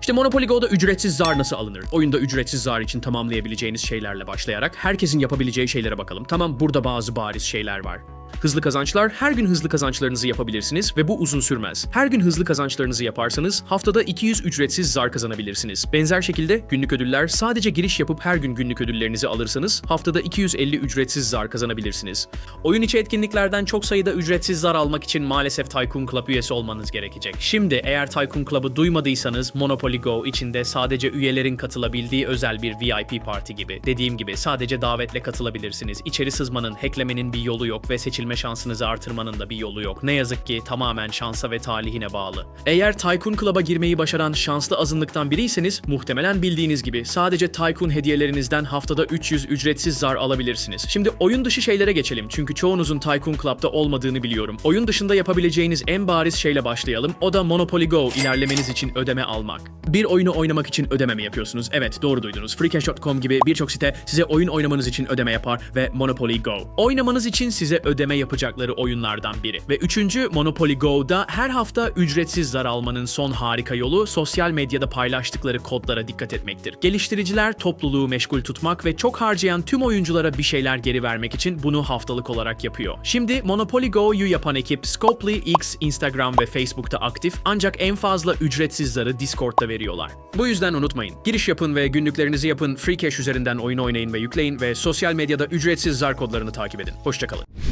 İşte Monopoly Go'da ücretsiz zar nasıl alınır? Oyunda ücretsiz zar için tamamlayabileceğiniz şeylerle başlayarak herkesin yapabileceği şeylere bakalım. Tamam burada bazı bariz şeyler var. Hızlı kazançlar, her gün hızlı kazançlarınızı yapabilirsiniz ve bu uzun sürmez. Her gün hızlı kazançlarınızı yaparsanız haftada 200 ücretsiz zar kazanabilirsiniz. Benzer şekilde günlük ödüller sadece giriş yapıp her gün günlük ödüllerinizi alırsanız haftada 250 ücretsiz zar kazanabilirsiniz. Oyun içi etkinliklerden çok sayıda ücretsiz zar almak için maalesef Tycoon Club üyesi olmanız gerekecek. Şimdi eğer Tycoon Club'ı duymadıysanız Monopoly Go içinde sadece üyelerin katılabildiği özel bir VIP parti gibi. Dediğim gibi sadece davetle katılabilirsiniz. İçeri sızmanın, hacklemenin bir yolu yok ve seçilme şansınızı artırmanın da bir yolu yok. Ne yazık ki tamamen şansa ve talihine bağlı. Eğer Tycoon Club'a girmeyi başaran şanslı azınlıktan biriyseniz muhtemelen bildiğiniz gibi sadece Tycoon hediyelerinizden haftada 300 ücretsiz zar alabilirsiniz. Şimdi oyun dışı şeylere geçelim çünkü çoğunuzun Tycoon Club'da olmadığını biliyorum. Oyun dışında yapabileceğiniz en bariz şeyle başlayalım. O da Monopoly Go ilerlemeniz için ödeme almak. Bir oyunu oynamak için ödeme mi yapıyorsunuz? Evet doğru duydunuz. Freecash.com gibi birçok site size oyun oynamanız için ödeme yapar ve Monopoly Go. Oynamanız için size ödeme yapacakları oyunlardan biri. Ve üçüncü Monopoly Go'da her hafta ücretsiz zar almanın son harika yolu sosyal medyada paylaştıkları kodlara dikkat etmektir. Geliştiriciler topluluğu meşgul tutmak ve çok harcayan tüm oyunculara bir şeyler geri vermek için bunu haftalık olarak yapıyor. Şimdi Monopoly Go'yu yapan ekip Scopely X, Instagram ve Facebook'ta aktif ancak en fazla ücretsiz zarı Discord'da veriyorlar. Bu yüzden unutmayın. Giriş yapın ve günlüklerinizi yapın, Freecash üzerinden oyun oynayın ve yükleyin ve sosyal medyada ücretsiz zar kodlarını takip edin. Hoşçakalın.